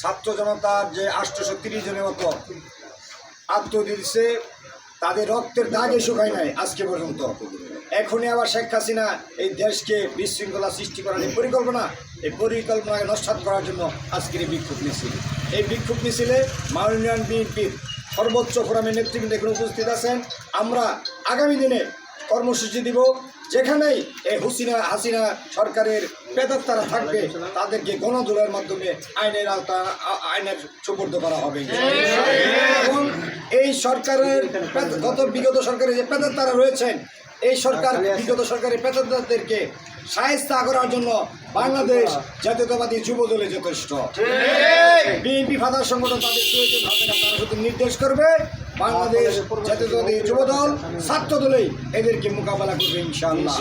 ছাত্র জনতার যে আটশোশো তিরিশ জনের মতো আত্মদিচ্ছে তাদের রক্তের দাগে শুকায় নাই আজকে পর্যন্ত। এখনই আবার শেখ হাসিনা এই দেশকে বিশৃঙ্খলা সৃষ্টি করার এই পরিকল্পনা, এই পরিকল্পনাকে নস্বাত করার জন্য আজকের এই বিক্ষোভ মিছিল। এই বিক্ষোভ মিছিলে মাউনিয়ান বিএনপির সর্বোচ্চ ফোরামের নেতৃবৃন্দ এখানে উপস্থিত আছেন। আমরা আগামী দিনে কর্মসূচি দিব। যেখানেই এই হুসিনা হাসিনা সরকারের পেতাত্তারা থাকবে তাদেরকে গণদোলের মাধ্যমে আইনের আওতা আইনের সুপর্দ করা হবে। এবং এই সরকারের গত বিগত সরকারের যে পেতাত্তারা রয়েছেন এই সরকার বিগত সরকারের পেতাত্তাদেরকে সাহেস্তা করার জন্য বাংলাদেশ জাতীয়তাবাদী যুব দলে যথেষ্ট বিএনপি ফাদার সংগঠন তাদের প্রয়োজন হবে না তারা শুধু নির্দেশ করবে বাংলাদেশ জাতীয়তাবাদী যুব দল ছাত্র দলেই এদেরকে মোকাবেলা করবে ইনশাআল্লাহ।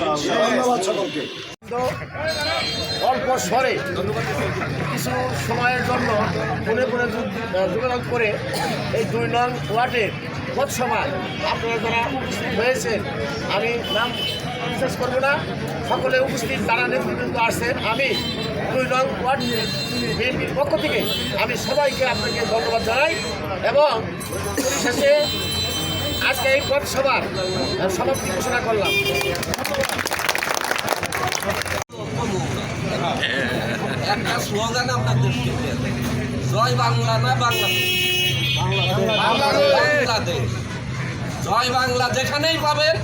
সকলকে। অল্প স্বরে কিছু সময়ের জন্য ফোনে ফোনে যোগাযোগ করে এই দুই নং ওয়ার্ডের কত সময় আপনারা যারা হয়েছেন আমি নাম বিশেষ করব না। সকলে উপস্থিত যারা নেতৃবৃন্দ আসছেন। আমি দুই নং ওয়ার্ড বিএনপির পক্ষ থেকে আমি সবাইকে আপনাকে ধন্যবাদ জানাই এবং পরিশেষে আজকে এই পথসভার সমাপ্তি ঘোষণা করলাম। একটা স্লোগান আপনাদেরকে দেন। জয় বাংলা না বাংলাদেশ। বাংলাদেশ। জয় বাংলা যেখানেই পাবেন।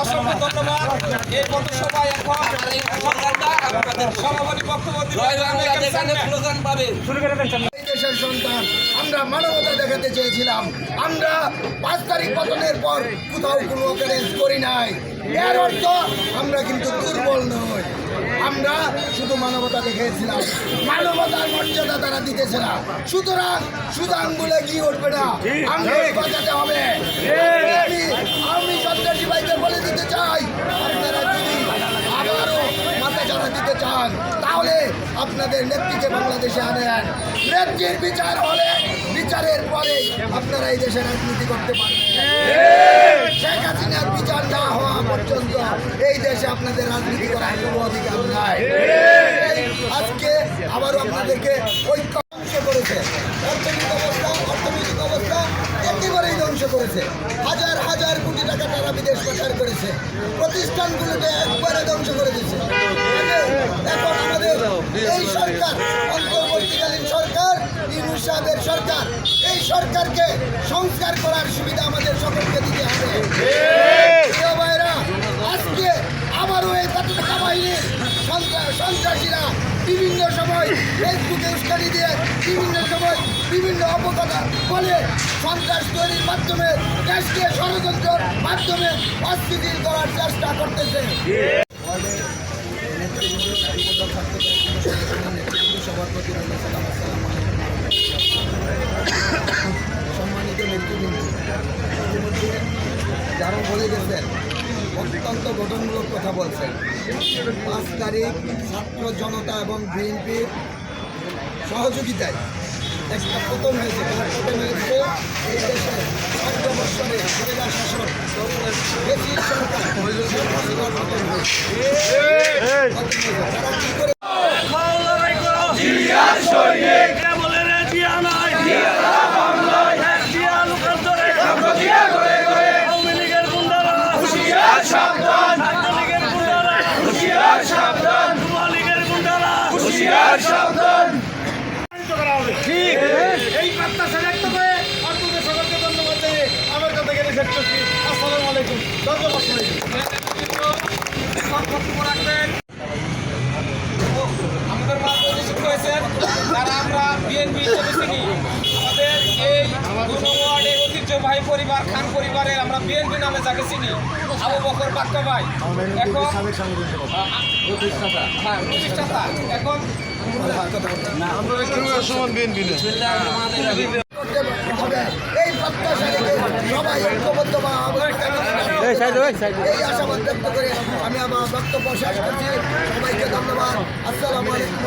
অসংখ্য ধন্যবাদ সন্তান আমরা মানবতা দেখাতে চেয়েছিলাম আমরা পাঁচ তারিখ পতনের পর কোথাও কোনো অকারেন্স করি নাই। এর অর্থ আমরা কিন্তু দুর্বল নই। আমরা শুধু মানবতা দেখিয়েছিলাম। মানবতার মর্যাদা তারা দিতেছে না। সুতরাং শুধু আঙ্গুলে কি উঠবে না? আঙ্গুল বাঁচাতে হবে। আমি সন্ত্রাসী ভাইকে বলে দিতে চাই আপনারা যদি আবারও মাথা চাড়া দিতে চান তাহলে আপনাদের নেত্রীকে বাংলাদেশে আনেন। নেত্রীর বিচার হলে বিচারের পরে আপনারা এই দেশে রাজনীতি করতে পারবেন। আপনাদের রাজনীতি করার কোনো অধিকার নাই। আজকে আবারও আপনাদেরকে ঐক্য করেছে। অর্থনৈতিক অবস্থা অর্থনৈতিক অবস্থা একেবারেই ধ্বংস করেছে। হাজার হাজার কোটি টাকা তারা বিদেশ পাচার করেছে। প্রতিষ্ঠানগুলোকে একবারে ধ্বংস করে দিচ্ছে এখন আমাদের এই সরকার, অন্তর্বর্তীকালীন সরকার ইউনুস সাহেবের সরকার, এই সরকারকে সংস্কার করার সুবিধা আমাদের সকলকে দিতে হবে প্রিয় ভাইরা, আজকে আবারও এই বাহিনীর সন্ত্রাসীরা বিভিন্ন সময় ফেসবুকে উস্কানি দিয়ে বিভিন্ন সময় বিভিন্ন অপকথা বলে সন্ত্রাস তৈরির মাধ্যমে দেশকে ষড়যন্ত্রের মাধ্যমে অস্থিতিল করার চেষ্টা করতেছে। সম্মানিত নেতৃবৃন্দ, ইতিমধ্যে যারা বলে গেছেন অত্যন্ত গঠনমূলক কথা বলছেন পাঁচ তারিখ ছাত্র জনতা এবং বিএনপির সহযোগিতায় একটা পতন হয়েছে তার পতন হয়েছে এই দেশে চৌদ্দ বছরে মহিলা শাসন বেশির পতন হয়েছে। পতন হয়েছে। তারা কি করে এই প্রত্যাশা ব্যক্ত করে সকলকে ধন্যবাদ জানিয়ে আমার কথা গেলে শেষ করছি আসসালামু আলাইকুম। ধন্যবাদ সবাইকে। বক্তব্য রাখবেন আমাদের মাঝে উপস্থিত হয়েছেন যারা আমরা বিএনপি হিসেবে চিনি আমাদের এই দুনো ওয়ার্ডের ঐতিহ্যবাহী পরিবার খান পরিবারের আমরা বিএনপি নামে যাকে চিনি আবু বকর বাক্কা ভাই। এখন হ্যাঁ প্রতিষ্ঠাতা। এখন এই প্রত্যাশা সবাই ঐক্যবদ্ধ বা এই আশাবাদ ব্যক্ত করে আমি আমার বক্তব্য শেষ করছি। সবাইকে ধন্যবাদ। আসসালামু আলাইকুম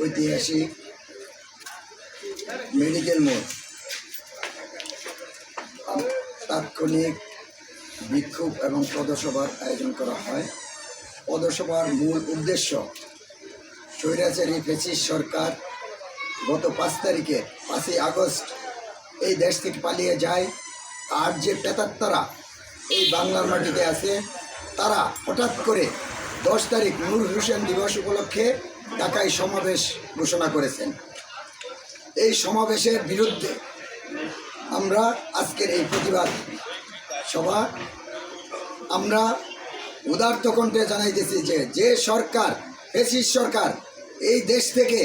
ঐতিহাসিক মেডিকেল মোড় তাৎক্ষণিক বিক্ষোভ এবং পদসভার আয়োজন করা হয়। পদসভার মূল উদ্দেশ্য স্বৈরাচারী ফেসিস সরকার গত পাঁচ তারিখে পাঁচই আগস্ট এই দেশ থেকে পালিয়ে যায় আর যে পেতাত্তারা এই বাংলার মাটিতে আছে, তারা হঠাৎ করে দশ তারিখ নূর হোসেন দিবস উপলক্ষে ঢাকায় সমাবেশ ঘোষণা করেছেন। এই সমাবেশের বিরুদ্ধে আমরা আজকের এই প্রতিবাদ সভা, আমরা উদার্ত কণ্ঠে জানাইতেছি যে যে সরকার, ফেসিস সরকার এই দেশ থেকে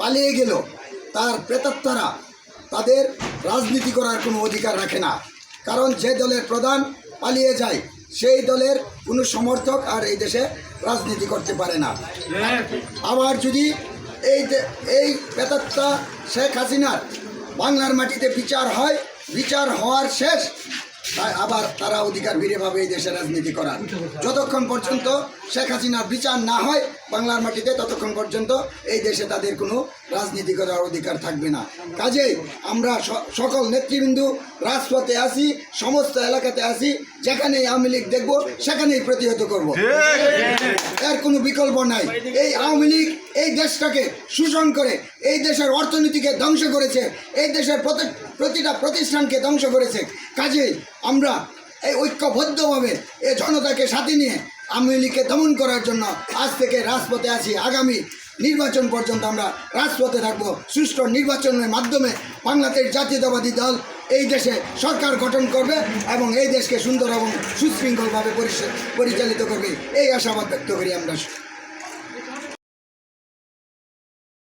পালিয়ে গেল, তার প্রেতাত্মারা তাদের রাজনীতি করার কোনো অধিকার রাখে না। কারণ যে দলের প্রধান পালিয়ে যায়, সেই দলের কোনো সমর্থক আর এই দেশে রাজনীতি করতে পারে না। আবার যদি এই এই প্রেতাত্মা শেখ হাসিনার বাংলার মাটিতে বিচার হয়, বিচার হওয়ার শেষ তাই আবার তারা অধিকার ফিরে পাবে এই দেশে রাজনীতি করার। যতক্ষণ পর্যন্ত শেখ হাসিনার বিচার না হয় বাংলার মাটিতে ততক্ষণ পর্যন্ত এই দেশে তাদের কোনো রাজনীতি করার অধিকার থাকবে না। কাজেই আমরা সকল নেতৃবৃন্দ রাজপথে আসি সমস্ত এলাকাতে আসি যেখানেই আওয়ামী লীগ দেখব সেখানেই প্রতিহত করব। এর কোনো বিকল্প নাই। এই আওয়ামী লীগ এই দেশটাকে শোষণ করে এই দেশের অর্থনীতিকে ধ্বংস করেছে, এই দেশের প্রতি- প্রতিটা প্রতিষ্ঠানকে ধ্বংস করেছে। কাজেই আমরা এই ঐক্যবদ্ধভাবে এই জনতাকে সাথে নিয়ে আওয়ামী লীগকে দমন করার জন্য আজ থেকে রাজপথে আছি। আগামী নির্বাচন পর্যন্ত আমরা রাজপথে থাকব। সুষ্ঠু নির্বাচনের মাধ্যমে বাংলাদেশ জাতীয়তাবাদী দল এই দেশে সরকার গঠন করবে এবং এই দেশকে সুন্দর এবং সুশৃঙ্খলভাবে পরিচালিত করবে। এই আশাবাদ ব্যক্ত করি আমরা।